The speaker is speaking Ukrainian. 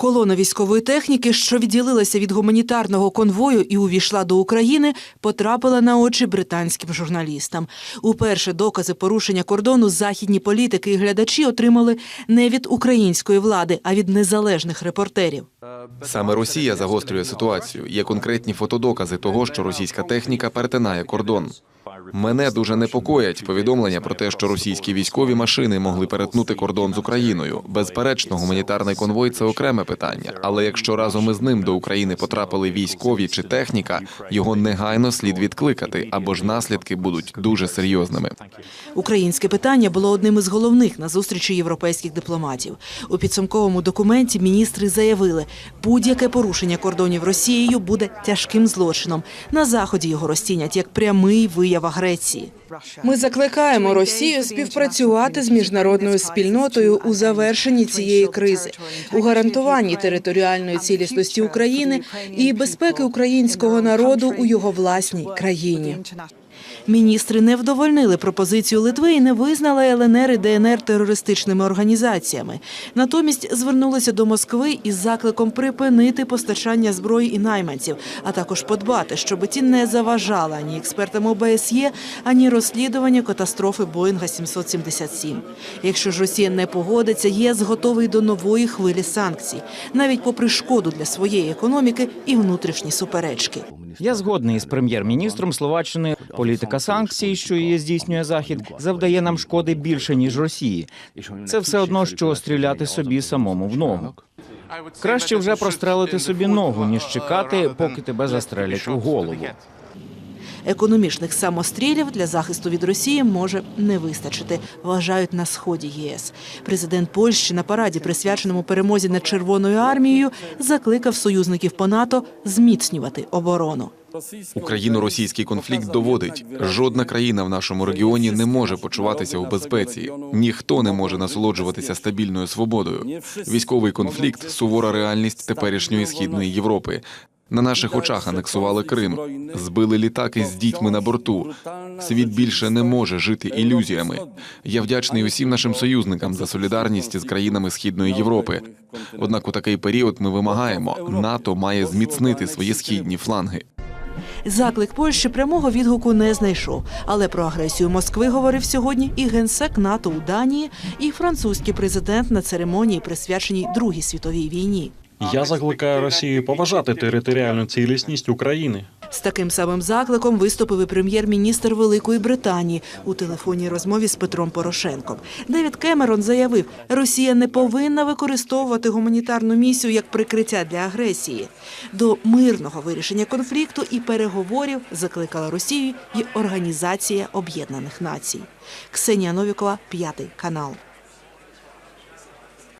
Колона військової техніки, що відділилася від гуманітарного конвою і увійшла до України, потрапила на очі британським журналістам. Уперше докази порушення кордону західні політики і глядачі отримали не від української влади, а від незалежних репортерів. Саме Росія загострює ситуацію. Є конкретні фотодокази того, що російська техніка перетинає кордон. Мене дуже непокоять повідомлення про те, що російські військові машини могли перетнути кордон з Україною. Безперечно, гуманітарний конвой це окреме питання. Але якщо разом із ним до України потрапили військові чи техніка, його негайно слід відкликати, або ж наслідки будуть дуже серйозними. Українське питання було одним із головних на зустрічі європейських дипломатів. У підсумковому документі міністри заявили, будь-яке порушення кордонів Росією буде тяжким злочином. На заході його розцінять як прямий вияв агресії. Ми закликаємо Росію співпрацювати з міжнародною спільнотою у завершенні цієї кризи, у гарантуванні територіальної цілісності України і безпеки українського народу у його власній країні. Міністри не вдовольнили пропозицію Литви і не визнали ЛНР і ДНР терористичними організаціями. Натомість звернулися до Москви із закликом припинити постачання зброї і найманців, а також подбати, щоб ті не заважали ані експертам ОБСЄ, ані розслідуванню катастрофи Боїнга 777. Якщо ж Росія не погодиться, ЄС готовий до нової хвилі санкцій, навіть попри шкоду для своєї економіки і внутрішні суперечки. Я згодний із прем'єр-міністром Словаччини. Політика санкцій, що її здійснює захід, завдає нам шкоди більше ніж Росії. Це все одно, що стріляти собі самому в ногу. Краще вже прострелити собі ногу, ніж чекати, поки тебе застрелять у голову. Економічних самострілів для захисту від Росії може не вистачити, вважають на сході ЄС. Президент Польщі на параді, присвяченому перемозі над Червоною армією, закликав союзників по НАТО зміцнювати оборону. Україно-російський конфлікт доводить, жодна країна в нашому регіоні не може почуватися у безпеці. Ніхто не може насолоджуватися стабільною свободою. Військовий конфлікт сувора реальність теперішньої східної Європи. На наших очах анексували Крим, збили літаки з дітьми на борту. Світ більше не може жити ілюзіями. Я вдячний усім нашим союзникам за солідарність з країнами Східної Європи. Однак у такий період ми вимагаємо, НАТО має зміцнити свої східні фланги. Заклик Польщі прямого відгуку не знайшов. Але про агресію Москви говорив сьогодні і генсек НАТО у Данії, і французький президент на церемонії, присвяченій Другій світовій війні. Я закликаю Росію поважати територіальну цілісність України. З таким самим закликом виступив і прем'єр-міністр Великої Британії у телефонній розмові з Петром Порошенком. Девід Кемерон заявив, Росія не повинна використовувати гуманітарну місію як прикриття для агресії. До мирного вирішення конфлікту і переговорів закликала Росію і Організація Об'єднаних Націй. Ксенія Новікова, п'ятий канал.